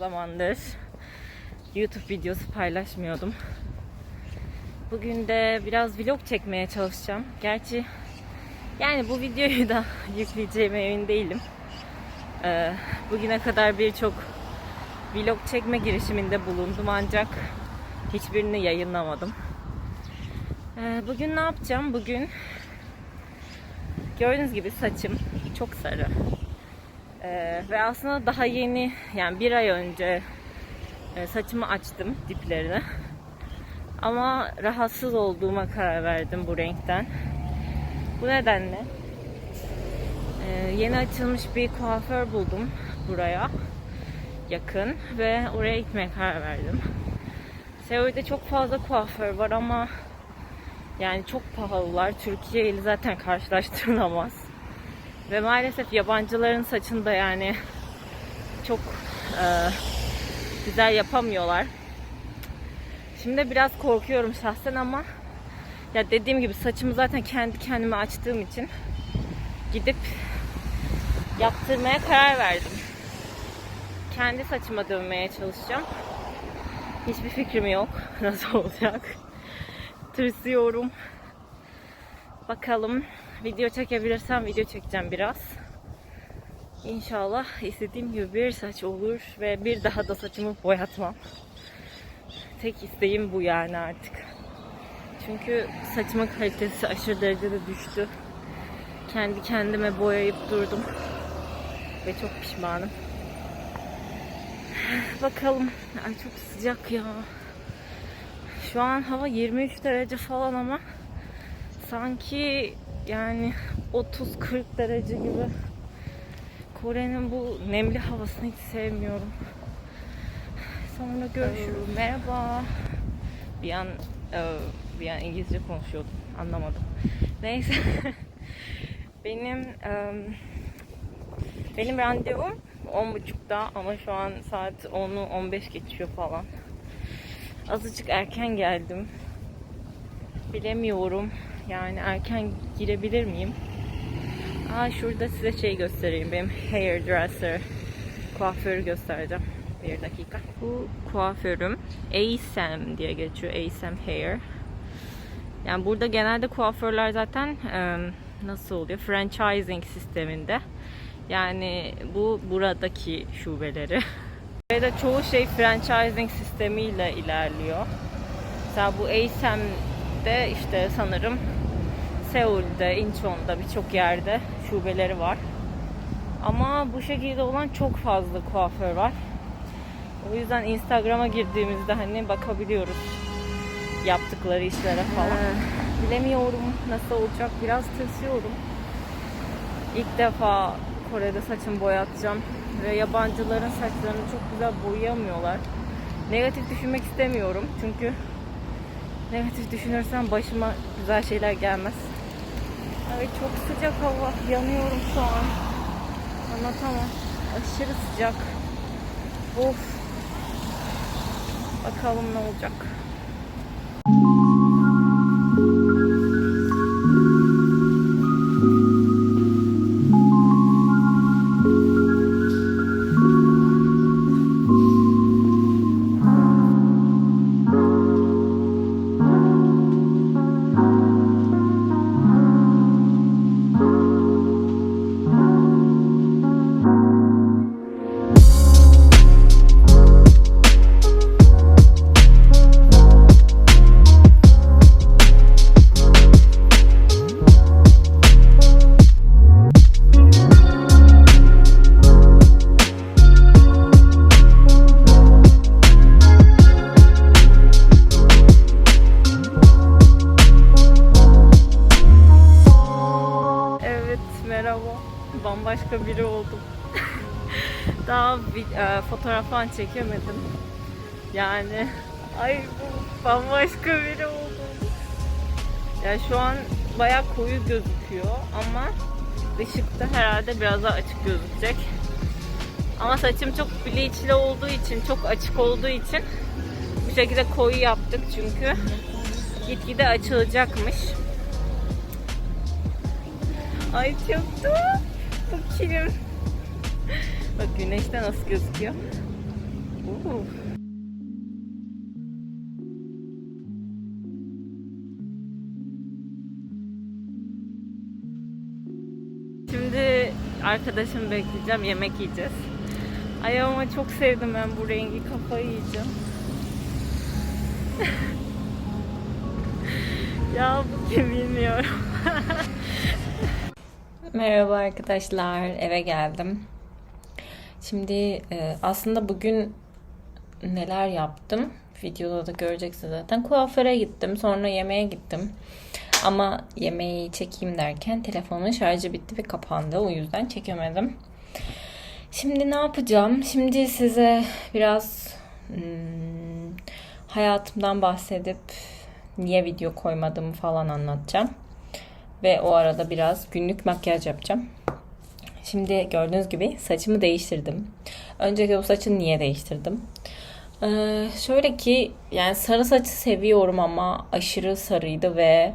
Zamandır YouTube videosu paylaşmıyordum. Bugün de biraz vlog çekmeye çalışacağım. Gerçi yani bu videoyu da yükleyeceğime emin değilim. Ee, bugüne kadar birçok vlog çekme girişiminde bulundum ancak hiçbirini yayınlamadım. Ee, bugün ne yapacağım? Bugün gördüğünüz gibi saçım çok sarı. Ee, ve aslında daha yeni yani bir ay önce e, saçımı açtım diplerini. Ama rahatsız olduğuma karar verdim bu renkten. Bu nedenle e, yeni açılmış bir kuaför buldum buraya yakın ve oraya gitmeye karar verdim. Seul'de çok fazla kuaför var ama yani çok pahalılar. Türkiye ile zaten karşılaştırılamaz. Ve maalesef yabancıların saçını da yani çok e, güzel yapamıyorlar. Şimdi biraz korkuyorum şahsen ama ya dediğim gibi saçımı zaten kendi kendime açtığım için gidip yaptırmaya karar verdim. Kendi saçıma dönmeye çalışacağım. Hiçbir fikrim yok nasıl olacak. Tırsıyorum. Bakalım video çekebilirsem video çekeceğim biraz. İnşallah istediğim gibi bir saç olur ve bir daha da saçımı boyatmam. Tek isteğim bu yani artık. Çünkü saçımın kalitesi aşırı derecede düştü. Kendi kendime boyayıp durdum. Ve çok pişmanım. Bakalım. Ay çok sıcak ya. Şu an hava 23 derece falan ama sanki yani 30-40 derece gibi. Kore'nin bu nemli havasını hiç sevmiyorum. Sonra görüşürüz. Merhaba. Bir an e, bir an İngilizce konuşuyordum. Anlamadım. Neyse. benim e, benim randevum 10.30'da ama şu an saat 10'u 15 geçiyor falan. Azıcık erken geldim. Bilemiyorum. Yani erken girebilir miyim? Aa şurada size şey göstereyim. Benim hairdresser kuaförü göstereceğim. Bir dakika. Bu kuaförüm ASAM diye geçiyor. ASAM Hair. Yani burada genelde kuaförler zaten nasıl oluyor? Franchising sisteminde. Yani bu buradaki şubeleri. Ve çoğu şey franchising sistemiyle ilerliyor. Mesela bu ASAM'de işte sanırım Seul'de, Incheon'da birçok yerde şubeleri var. Ama bu şekilde olan çok fazla kuaför var. O yüzden Instagram'a girdiğimizde hani bakabiliyoruz yaptıkları işlere falan. Bilemiyorum nasıl olacak. Biraz tırsıyorum. İlk defa Kore'de saçımı boyatacağım ve yabancıların saçlarını çok güzel boyayamıyorlar. Negatif düşünmek istemiyorum çünkü negatif düşünürsem başıma güzel şeyler gelmez. Ay çok sıcak hava. Yanıyorum şu an. Anlatamam. Aşırı sıcak. Of. Bakalım ne olacak. Merhaba. Bambaşka biri oldum. Daha bir, e, fotoğraf falan çekemedim. Yani ay bu bambaşka biri oldum. Ya şu an bayağı koyu gözüküyor ama ışıkta herhalde biraz daha açık gözükecek. Ama saçım çok bleachli olduğu için, çok açık olduğu için bu şekilde koyu yaptık çünkü gitgide açılacakmış. Ay çok da kilim. Bak güneşte nasıl gözüküyor. Oo. Şimdi arkadaşımı bekleyeceğim, yemek yiyeceğiz. Ay ama çok sevdim ben bu rengi, kafayı yiyeceğim. ya bu kim bilmiyorum. Merhaba arkadaşlar, eve geldim. Şimdi e, aslında bugün neler yaptım videoda da göreceksiniz zaten. Kuaföre gittim, sonra yemeğe gittim. Ama yemeği çekeyim derken telefonun şarjı bitti ve kapandı. O yüzden çekemedim. Şimdi ne yapacağım? Şimdi size biraz hmm, hayatımdan bahsedip niye video koymadığımı falan anlatacağım. Ve o arada biraz günlük makyaj yapacağım. Şimdi gördüğünüz gibi saçımı değiştirdim. Önceki bu saçı niye değiştirdim? Ee, şöyle ki yani sarı saçı seviyorum ama aşırı sarıydı ve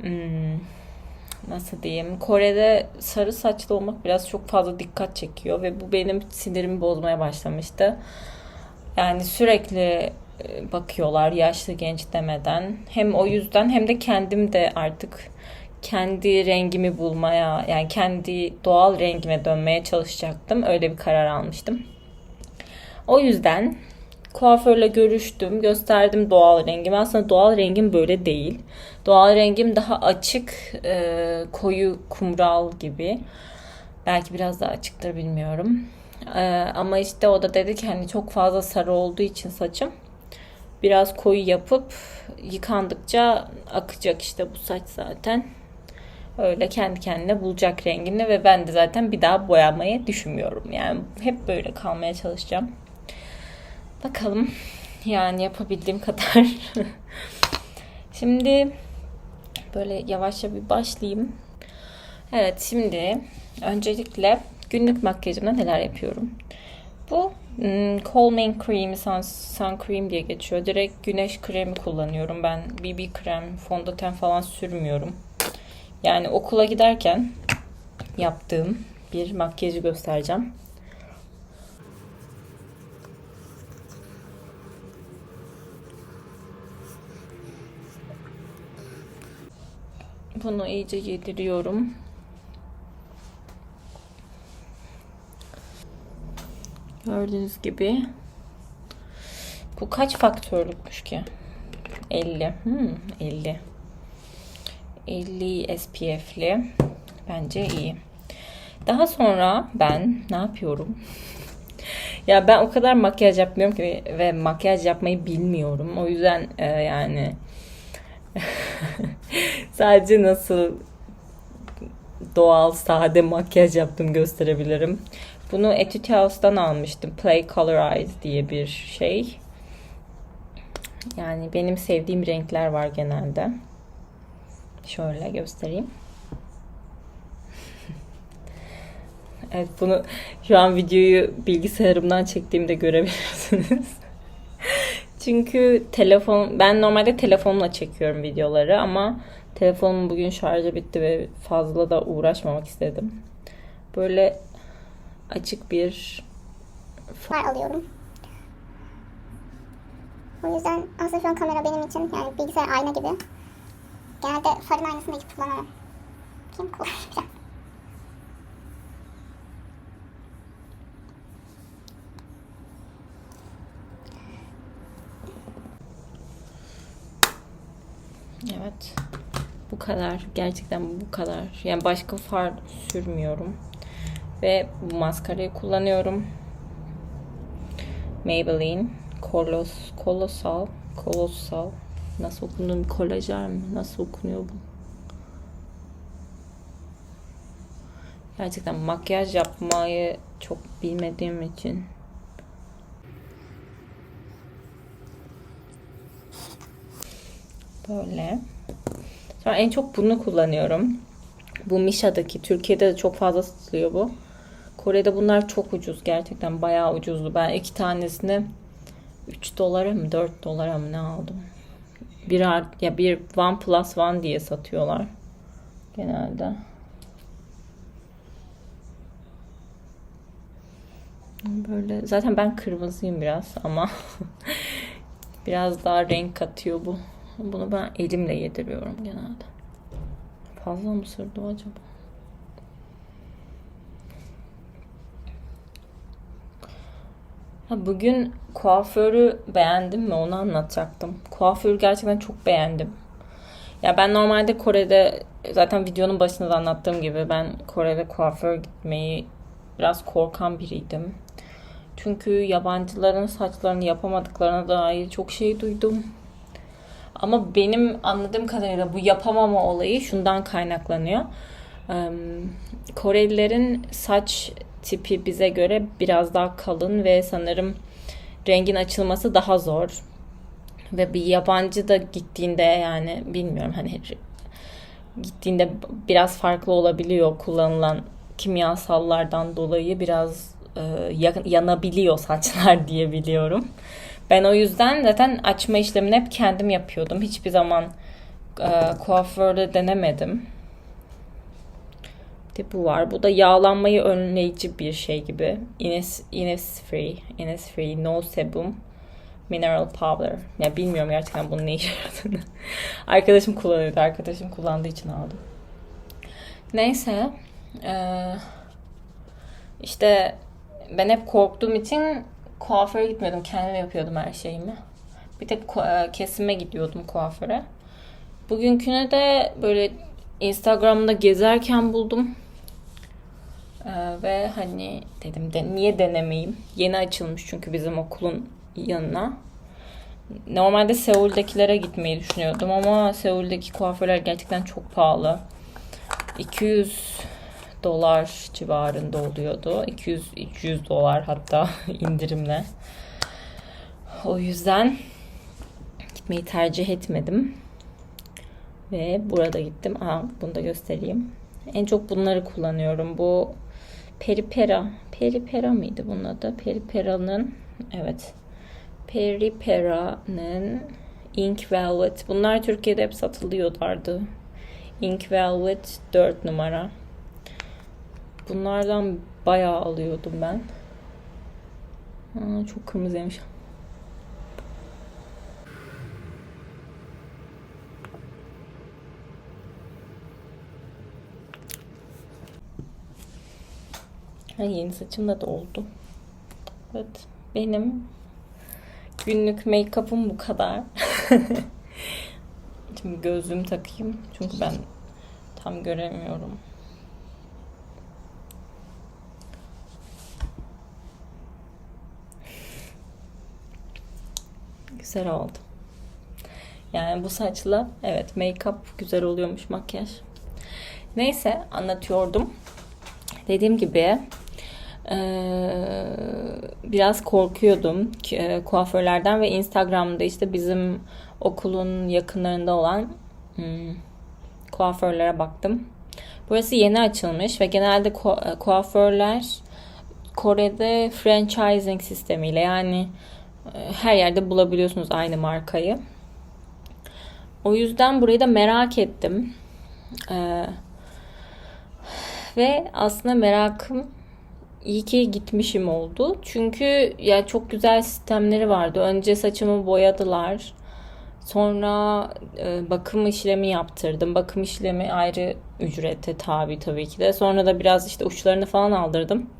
hmm, nasıl diyeyim Kore'de sarı saçlı olmak biraz çok fazla dikkat çekiyor ve bu benim sinirimi bozmaya başlamıştı. Yani sürekli e, bakıyorlar yaşlı genç demeden. Hem o yüzden hem de kendim de artık kendi rengimi bulmaya yani kendi doğal rengime dönmeye çalışacaktım. Öyle bir karar almıştım. O yüzden kuaförle görüştüm, gösterdim doğal rengimi. Aslında doğal rengim böyle değil. Doğal rengim daha açık, e, koyu kumral gibi. Belki biraz daha açıktır bilmiyorum. E, ama işte o da dedi ki hani çok fazla sarı olduğu için saçım biraz koyu yapıp yıkandıkça akacak işte bu saç zaten. Öyle kendi kendine bulacak rengini ve ben de zaten bir daha boyamayı düşünmüyorum. Yani hep böyle kalmaya çalışacağım. Bakalım yani yapabildiğim kadar. şimdi böyle yavaşça bir başlayayım. Evet şimdi öncelikle günlük makyajımda neler yapıyorum. Bu hmm, Calming Cream, sun, sun Cream diye geçiyor. Direkt güneş kremi kullanıyorum. Ben BB krem, fondöten falan sürmüyorum. Yani okula giderken yaptığım bir makyajı göstereceğim. Bunu iyice yediriyorum. Gördüğünüz gibi. Bu kaç faktörlükmüş ki? 50. Hmm, 50. 50 SPF'li. Bence iyi. Daha sonra ben ne yapıyorum? ya ben o kadar makyaj yapmıyorum ki ve makyaj yapmayı bilmiyorum. O yüzden e, yani sadece nasıl doğal sade makyaj yaptım gösterebilirim. Bunu Etude House'dan almıştım. Play Colorize diye bir şey. Yani benim sevdiğim renkler var genelde. Şöyle göstereyim. evet bunu şu an videoyu bilgisayarımdan çektiğimde görebilirsiniz. Çünkü telefon ben normalde telefonla çekiyorum videoları ama telefonum bugün şarjı bitti ve fazla da uğraşmamak istedim. Böyle açık bir far alıyorum. O yüzden aslında şu an kamera benim için yani bilgisayar ayna gibi. Genelde farın aynasını hiç kullanamam. Kim kullanacak? Evet. Bu kadar. Gerçekten bu kadar. Yani başka far sürmüyorum. Ve bu maskarayı kullanıyorum. Maybelline Kolos, Kolosal Kolosal Nasıl okunuyor? Kolajen mi? Nasıl okunuyor bu? Gerçekten makyaj yapmayı çok bilmediğim için böyle. Sonra en çok bunu kullanıyorum. Bu Misha'daki Türkiye'de de çok fazla satılıyor bu. Kore'de bunlar çok ucuz. Gerçekten bayağı ucuzdu. Ben iki tanesini 3 dolara mı 4 dolara mı ne aldım? Bir ya bir One Plus One diye satıyorlar. Genelde. Böyle zaten ben kırmızıyım biraz ama biraz daha renk katıyor bu. Bunu ben elimle yediriyorum genelde. Fazla mı sürdü acaba? Ha, bugün kuaförü beğendim mi onu anlatacaktım. Kuaförü gerçekten çok beğendim. Ya ben normalde Kore'de zaten videonun başında da anlattığım gibi ben Kore'de kuaför gitmeyi biraz korkan biriydim. Çünkü yabancıların saçlarını yapamadıklarına dair çok şey duydum. Ama benim anladığım kadarıyla bu yapamama olayı şundan kaynaklanıyor. Korelilerin saç tipi bize göre biraz daha kalın ve sanırım rengin açılması daha zor. Ve bir yabancı da gittiğinde yani bilmiyorum hani gittiğinde biraz farklı olabiliyor kullanılan kimyasallardan dolayı biraz e, ya- yanabiliyor saçlar diye biliyorum. Ben o yüzden zaten açma işlemini hep kendim yapıyordum. Hiçbir zaman e, kuaförde denemedim. De bu var. Bu da yağlanmayı önleyici bir şey gibi. Ines, Innisfree, Innisfree No Sebum Mineral Powder. Ya bilmiyorum gerçekten bunun ne işe yaradığını. Arkadaşım kullanıyordu. Arkadaşım kullandığı için aldım. Neyse. Eee işte ben hep korktuğum için kuaföre gitmiyordum. Kendim yapıyordum her şeyimi. Bir tek e, kesime gidiyordum kuaföre. Bugünkünü de böyle Instagram'da gezerken buldum. Ee, ve hani dedim de niye denemeyeyim? Yeni açılmış çünkü bizim okulun yanına. Normalde Seul'dekilere gitmeyi düşünüyordum ama Seul'deki kuaförler gerçekten çok pahalı. 200 dolar civarında oluyordu. 200-300 dolar hatta indirimle. O yüzden gitmeyi tercih etmedim. Ve burada gittim. Aa, bunu da göstereyim. En çok bunları kullanıyorum. Bu Peripera. Peripera mıydı bunun adı? Peripera'nın evet. Peripera'nın Ink Velvet. Bunlar Türkiye'de hep satılıyorlardı. Ink Velvet 4 numara. Bunlardan bayağı alıyordum ben. Aa, çok kırmızıymış. Ha, yeni saçım da doldu. Evet. Benim günlük make-up'ım bu kadar. Şimdi gözlüğümü takayım. Çünkü ben tam göremiyorum. Güzel oldu. Yani bu saçla evet make-up güzel oluyormuş makyaj. Neyse anlatıyordum. Dediğim gibi biraz korkuyordum eee, kuaförlerden ve Instagram'da işte bizim okulun yakınlarında olan hmm, kuaförlere baktım. Burası yeni açılmış ve genelde ku- kuaförler Kore'de franchising sistemiyle yani e, her yerde bulabiliyorsunuz aynı markayı. O yüzden burayı da merak ettim. Ee, ve aslında merakım iyi ki gitmişim oldu. Çünkü ya çok güzel sistemleri vardı. Önce saçımı boyadılar. Sonra e, bakım işlemi yaptırdım. Bakım işlemi ayrı ücrete tabi tabii ki de. Sonra da biraz işte uçlarını falan aldırdım.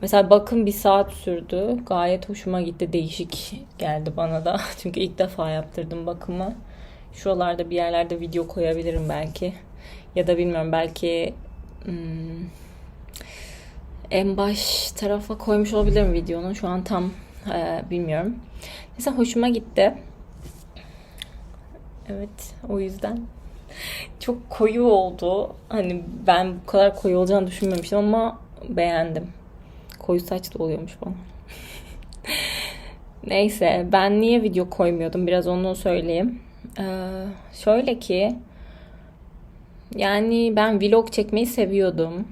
Mesela bakım bir saat sürdü. Gayet hoşuma gitti. Değişik geldi bana da. Çünkü ilk defa yaptırdım bakımı. Şuralarda bir yerlerde video koyabilirim belki. Ya da bilmiyorum belki hmm, en baş tarafa koymuş olabilirim videonun. Şu an tam e, bilmiyorum. Mesela hoşuma gitti. Evet o yüzden çok koyu oldu. Hani ben bu kadar koyu olacağını düşünmemiştim ama beğendim. Koyu saç da oluyormuş bana. Neyse ben niye video koymuyordum biraz onu söyleyeyim. Ee, şöyle ki yani ben vlog çekmeyi seviyordum.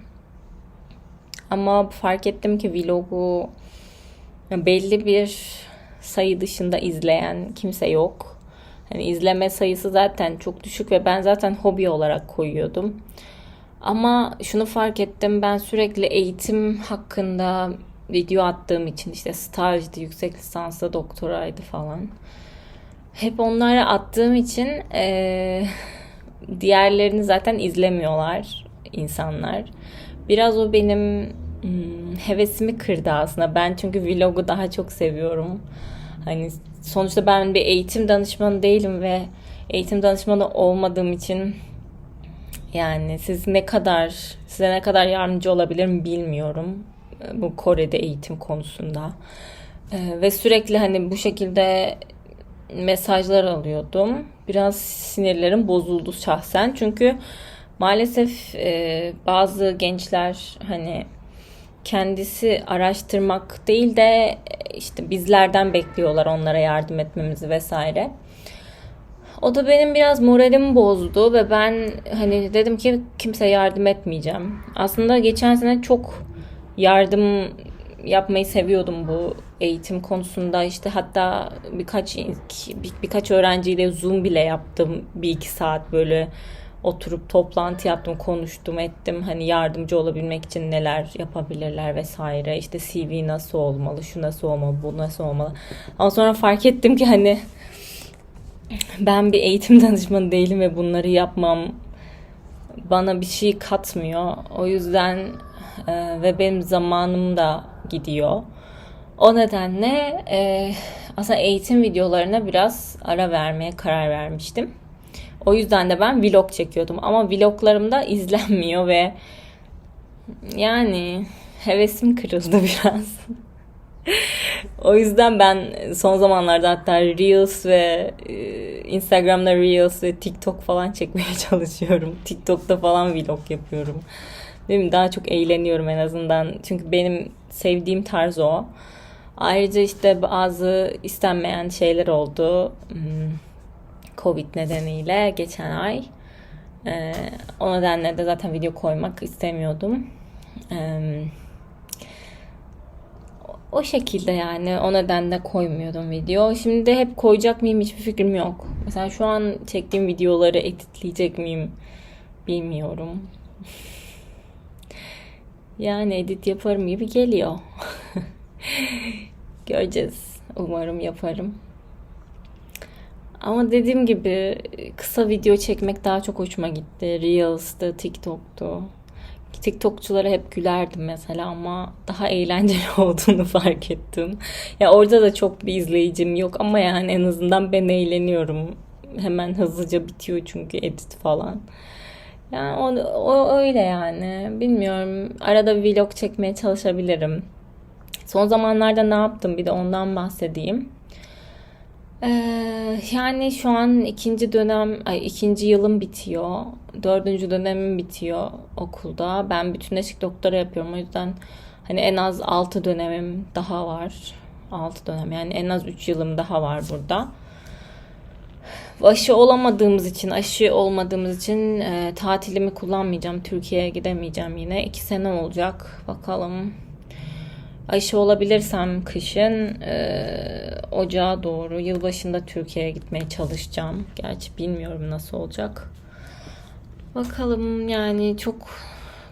Ama fark ettim ki vlogu belli bir sayı dışında izleyen kimse yok. Hani izleme sayısı zaten çok düşük ve ben zaten hobi olarak koyuyordum. Ama şunu fark ettim ben sürekli eğitim hakkında video attığım için işte stajdı, yüksek lisanslı doktoraydı falan. Hep onlara attığım için eee, diğerlerini zaten izlemiyorlar insanlar. Biraz o benim hmm, hevesimi kırdı aslında. Ben çünkü vlogu daha çok seviyorum. Hani sonuçta ben bir eğitim danışmanı değilim ve eğitim danışmanı olmadığım için yani siz ne kadar size ne kadar yardımcı olabilirim bilmiyorum e, bu Kore'de eğitim konusunda. Ee, ve sürekli hani bu şekilde mesajlar alıyordum. Biraz sinirlerim bozuldu şahsen. Çünkü maalesef e, bazı gençler hani kendisi araştırmak değil de e, işte bizlerden bekliyorlar onlara yardım etmemizi vesaire. O da benim biraz moralimi bozdu ve ben hani dedim ki kimseye yardım etmeyeceğim. Aslında geçen sene çok yardım yapmayı seviyordum bu eğitim konusunda işte hatta birkaç bir, birkaç öğrenciyle Zoom bile yaptım bir iki saat böyle oturup toplantı yaptım konuştum ettim hani yardımcı olabilmek için neler yapabilirler vesaire işte CV nasıl olmalı şu nasıl olmalı bu nasıl olmalı ama sonra fark ettim ki hani ben bir eğitim danışmanı değilim ve bunları yapmam bana bir şey katmıyor. O yüzden e, ve benim zamanım da gidiyor. O nedenle e, aslında eğitim videolarına biraz ara vermeye karar vermiştim. O yüzden de ben vlog çekiyordum ama vloglarımda izlenmiyor ve yani hevesim kırıldı biraz. o yüzden ben son zamanlarda hatta Reels ve e, Instagram'da Reels ve TikTok falan çekmeye çalışıyorum. TikTok'ta falan vlog yapıyorum. Değil mi? Daha çok eğleniyorum en azından. Çünkü benim sevdiğim tarz o. Ayrıca işte bazı istenmeyen şeyler oldu. Hmm, Covid nedeniyle geçen ay. Ee, o nedenle de zaten video koymak istemiyordum. Ee, o şekilde yani o nedenle koymuyordum video. Şimdi de hep koyacak mıyım hiçbir fikrim yok. Mesela şu an çektiğim videoları editleyecek miyim bilmiyorum. yani edit yaparım gibi geliyor. Göreceğiz. Umarım yaparım. Ama dediğim gibi kısa video çekmek daha çok hoşuma gitti. Reels'tı, TikTok'tu. TikTokçulara hep gülerdim mesela ama daha eğlenceli olduğunu fark ettim. Ya orada da çok bir izleyicim yok ama yani en azından ben eğleniyorum. Hemen hızlıca bitiyor çünkü edit falan. Yani o, o öyle yani. Bilmiyorum. Arada vlog çekmeye çalışabilirim. Son zamanlarda ne yaptım bir de ondan bahsedeyim. Ee, yani şu an ikinci dönem, ay, ikinci yılım bitiyor. Dördüncü dönemim bitiyor okulda. Ben bütünleşik doktora yapıyorum. O yüzden hani en az altı dönemim daha var. Altı dönem yani en az üç yılım daha var burada. Aşı olamadığımız için, aşı olmadığımız için e, tatilimi kullanmayacağım. Türkiye'ye gidemeyeceğim yine. iki sene olacak. Bakalım aşı olabilirsem kışın e, ocağa doğru yılbaşında Türkiye'ye gitmeye çalışacağım. Gerçi bilmiyorum nasıl olacak. Bakalım yani çok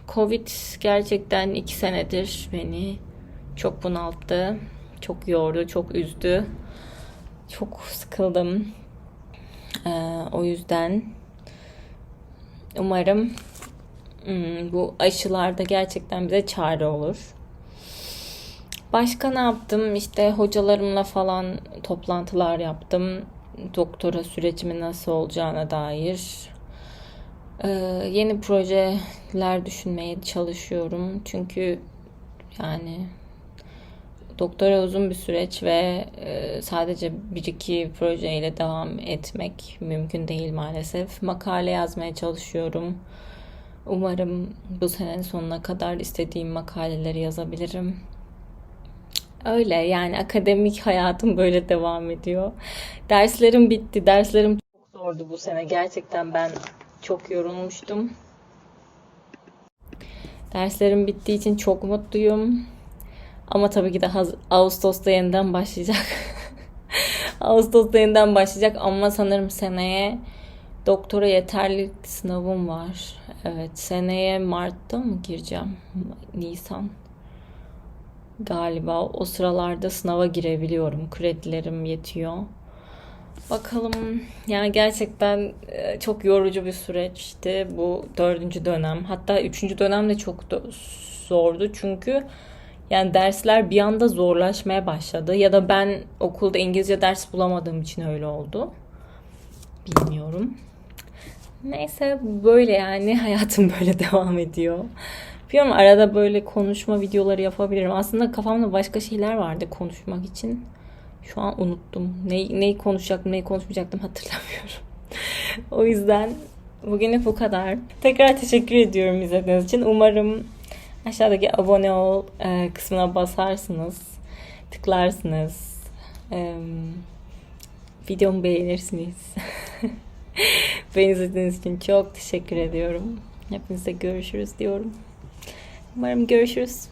Covid gerçekten iki senedir beni çok bunalttı. Çok yordu, çok üzdü. Çok sıkıldım. Ee, o yüzden umarım hmm, bu aşılarda gerçekten bize çare olur. Başka ne yaptım? İşte hocalarımla falan toplantılar yaptım. Doktora sürecimin nasıl olacağına dair. Ee, yeni projeler düşünmeye çalışıyorum. Çünkü yani doktora uzun bir süreç ve e, sadece bir iki projeyle devam etmek mümkün değil maalesef. Makale yazmaya çalışıyorum. Umarım bu senenin sonuna kadar istediğim makaleleri yazabilirim. Öyle yani akademik hayatım böyle devam ediyor. Derslerim bitti. Derslerim çok zordu bu sene. Gerçekten ben çok yorulmuştum. Derslerim bittiği için çok mutluyum. Ama tabii ki de Ağustos'ta yeniden başlayacak. Ağustos'ta yeniden başlayacak ama sanırım seneye doktora yeterlilik sınavım var. Evet seneye Mart'ta mı gireceğim? Nisan. Galiba. O sıralarda sınava girebiliyorum. Kredilerim yetiyor. Bakalım yani gerçekten e, çok yorucu bir süreçti bu dördüncü dönem. Hatta üçüncü dönem de çok zordu çünkü yani dersler bir anda zorlaşmaya başladı. Ya da ben okulda İngilizce ders bulamadığım için öyle oldu. Bilmiyorum. Neyse böyle yani hayatım böyle devam ediyor. Biliyorum arada böyle konuşma videoları yapabilirim. Aslında kafamda başka şeyler vardı konuşmak için. Şu an unuttum. Ne, neyi konuşacaktım, neyi konuşmayacaktım hatırlamıyorum. o yüzden bugünlük bu kadar. Tekrar teşekkür ediyorum izlediğiniz için. Umarım aşağıdaki abone ol e, kısmına basarsınız. Tıklarsınız. E, videomu beğenirsiniz. Beni izlediğiniz için çok teşekkür ediyorum. Hepinize görüşürüz diyorum. Umarım görüşürüz.